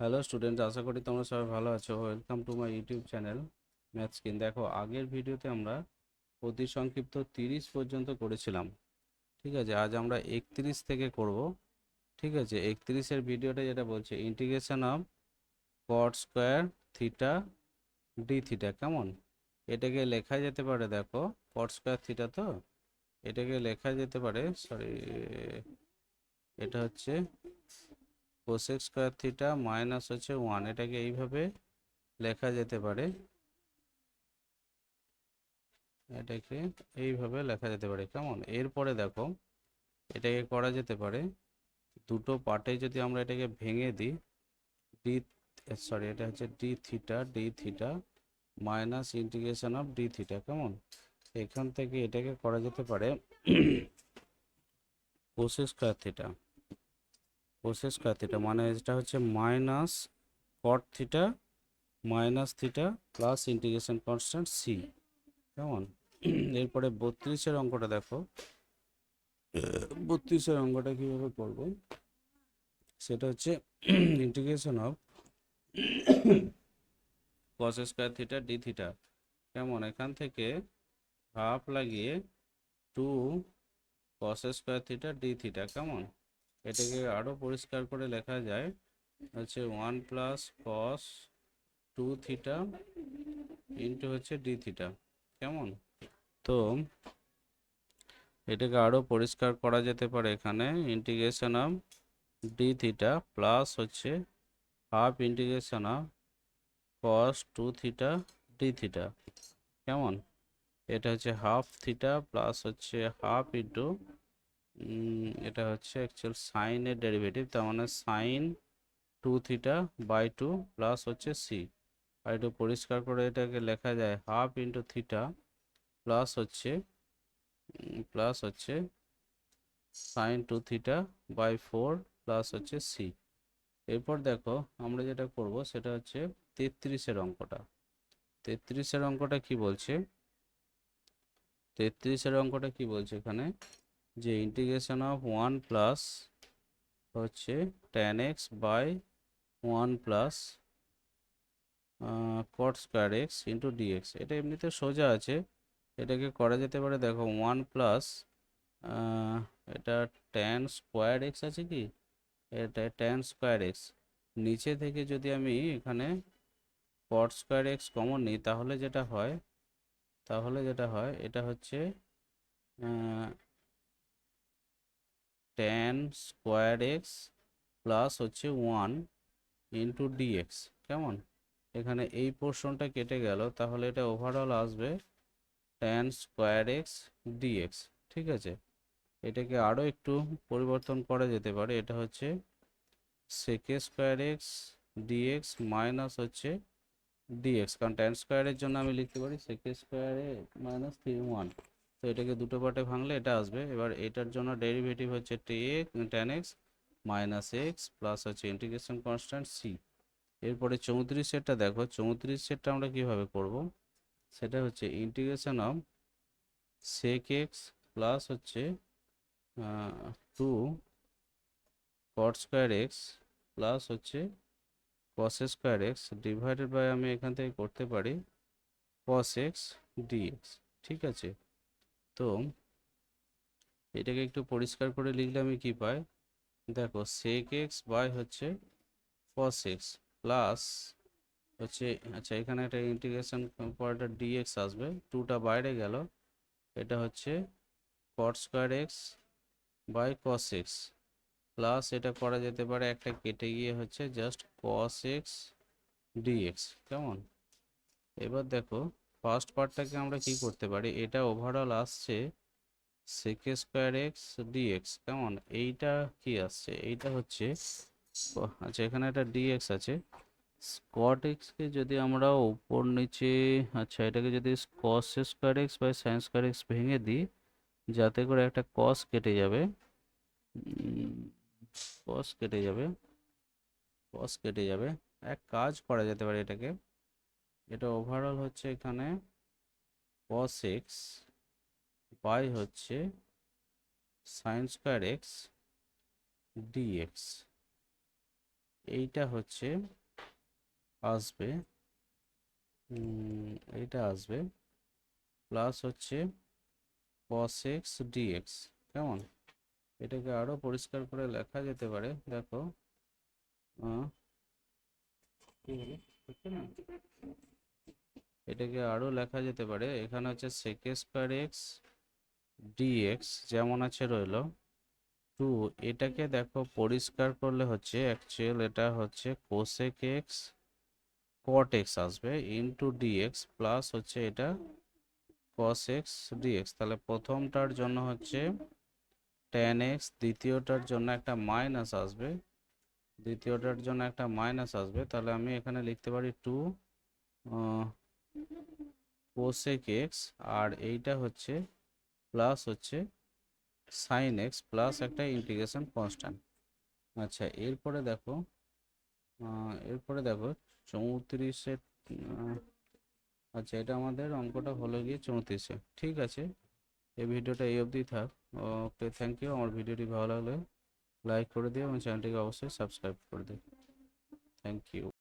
Hello student আশা করি তোমরা সবাই ভালো আছো। Welcome to my YouTube channel math skin দেখো, আগের ভিডিওতে আমরা অতি সংক্ষিপ্ত তিরিশ পর্যন্ত করেছিলাম। ঠিক আছে, আজ আমরা একত্রিশ থেকে করব। ঠিক আছে, একত্রিশের ভিডিওটা যেটা বলছে integration of cot square theta d theta কেমন? এটাকে লেখা যেতে পারে, দেখো কট স্কোয়ার থিটা তো? এটাকে লেখা যেতে পারে সরি এটা হচ্ছে কোসেক স্কোয়ার থিটা মাইনাস হচ্ছে ওয়ান এটাকে এইভাবে লেখা যেতে পারে। এটাকে এইভাবে লেখা যেতে পারে। কেমন? এরপরে দেখো, এটাকে করা যেতে পারে, দুটো পার্টে যদি আমরা এটাকে ভেঙে দিই ডি সরি এটা হচ্ছে d theta d theta minus integration of d theta কেমন? এখান থেকে এটাকে করা যেতে পারে cosec square theta cosec square theta মানে এটা হচ্ছে minus cot theta minus theta plus integration constant c কেমন? এরপরে বত্রিশের অঙ্কটা দেখো। বত্রিশের অঙ্কটা কীভাবে করব? সেটা হচ্ছে integration of cos square theta d theta কেমন? এখান থেকে হাফ লাগিয়ে two cos square theta d theta কেমন? এটাকে আরও পরিষ্কার করে লেখা যায় হচ্ছে one plus cos two theta into হচ্ছে ডি থিটা। কেমন? তো এটাকে আরও পরিষ্কার করা যেতে পারে এখানে integration of d theta plus হচ্ছে half integration of cos two theta d theta. কেমন? এটা হচ্ছে হাফ থিটা প্লাস হচ্ছে হাফ ইন্টু এটা হচ্ছে অ্যাকচুয়াল সাইনের ডেরিভেটিভ তার মানে sine two theta by two plus হচ্ছে সি আর একটু পরিষ্কার করে এটাকে লেখা যায় হাফ ইন্টু থিটা প্লাস হচ্ছে প্লাস হচ্ছে sine two theta by four plus হচ্ছে সি এরপর দেখো আমরা যেটা করব সেটা হচ্ছে তেত্রিশের অঙ্কটা। তেত্রিশের অঙ্কটা কি বলছে? তেত্রিশের অঙ্কটা কি বলছে এখানে? যে ইন্টিগ্রেশন অফ ওয়ান প্লাস হচ্ছে tan x by one plus cot square x into dx এটা এমনিতে সোজা আছে। এটাকে করা যেতে পারে, দেখো ওয়ান প্লাস এটা টেন স্কোয়ার এক্স আছে কি? এটা টেন স্কোয়ার এক্স নিচে থেকে যদি আমি এখানে কট স্কোয়ার এক্স কমন নিই, তাহলে যেটা হয়, তাহলে যেটা হয়, এটা হচ্ছে টেন স্কোয়ার এক্স প্লাস হচ্ছে ওয়ান ইন্টু ডিএক্স কেমন? এখানে এই পোর্শনটা কেটে গেল, তাহলে এটা ওভারঅল আসবে টেন স্কোয়ার এক্স ডিএক্স ঠিক আছে? এটাকে আরও একটু পরিবর্তন করা যেতে পারে, এটা হচ্ছে sec square x dx minus হচ্ছে ডিএক্স কারণ টেন স্কোয়ারের জন্য আমি লিখতে পারি সেকে স্কোয়ারে মাইনাস থ্রি ওয়ান তো এটাকে দুটো পার্টে ভাঙলে এটা আসবে। এবার এটার জন্য ডেরিভেটিভ হচ্ছে the tan x minus x plus হচ্ছে ইন্টিগ্রেশন কনস্ট্যান্ট সি এরপরে চৌত্রিশ সেটটা দেখো, চৌত্রিশ সেটটা আমরা কীভাবে করব? সেটা হচ্ছে integration of sec x plus হচ্ছে two cot square x plus হচ্ছে cos square x divided by আমি এখান থেকে করতে পারি কস এক্স ডিএক্স ঠিক আছে? তো এটাকে একটু পরিষ্কার করে লিখলে আমি কি পাই? দেখো সেক এক্স বাই হচ্ছে কস এক্স প্লাস হচ্ছে আচ্ছা এখানে একটা ইন্টিগ্রেশন পরেটা ডিএক্স আসবে। টুটা বাইরে গেল, এটা হচ্ছে cot square x by cos x plus এটা করা যেতে পারে একটা কেটে গিয়ে হচ্ছে জাস্ট কস এক্স ডিএক্স কেমন? এবার দেখো ফার্স্ট পার্টটাকে আমরা কি করতে পারি? এটা ওভারঅল আসছে সেকে স্কোয়ার এক্স ডিএক্স কেমন? এইটা কি আসছে? এইটা হচ্ছে আচ্ছা এখানে একটা ডিএক্স আছে। স্কট এক্সকে যদি আমরা উপর নিচে আচ্ছা এটাকে যদি cos square x by sine square x ভেঙে দিই, যাতে করে একটা কস কেটে যাবে কস কেটে যাবে কস কেটে যাবে। এক কাজ করা যেতে পারে এটাকে। এটা ওভারঅল হচ্ছে এখানে কস এক্স বাই হচ্ছে সাইন স্কোয়ার এক্স ডিএক্স এইটা হচ্ছে আসবে এইটা আসবে প্লাস হচ্ছে cos x dx কেমন এটাকে আরও পরিষ্কার করে লেখা যেতে পারে, দেখো কি হলো? না? এটাকে আরও লেখা যেতে পারে। এখানে হচ্ছে sec স্কোয়ার এক্স ডিএক্স যেমন আছে রইল। টু এটাকে দেখো পরিষ্কার করলে হচ্ছে অ্যাকচুয়াল এটা হচ্ছে কোসেক এক্স কট এক্স আসবে ইন্টু ডিএক্স প্লাস হচ্ছে এটা কস এক্স ডিএক্স তাহলে প্রথমটার জন্য হচ্ছে টেন এক্স দ্বিতীয়টার জন্য একটা মাইনাস আসবে। দ্বিতীয়টার জন্য একটা মাইনাস আসবে। তাহলে আমি এখানে লিখতে পারি টু কোসেক এক্স আর এইটা হচ্ছে প্লাস হচ্ছে সাইন এক্স প্লাস একটা ইন্টিগ্রেশন কনস্ট্যান্ট আচ্ছা এরপরে দেখো এরপরে দেখো চৌত্রিশে আচ্ছা এটা আমাদের অঙ্কটা হলো গিয়ে চৌত্রিশে। ঠিক আছে, এই ভিডিওটা এই অবধি থাক। ওকে থ্যাংক ইউ আমার ভিডিওটি ভালো লাগলে লাইক করে দিও এবং চ্যানেলটিকে অবশ্যই সাবস্ক্রাইব করে দিও। Thank you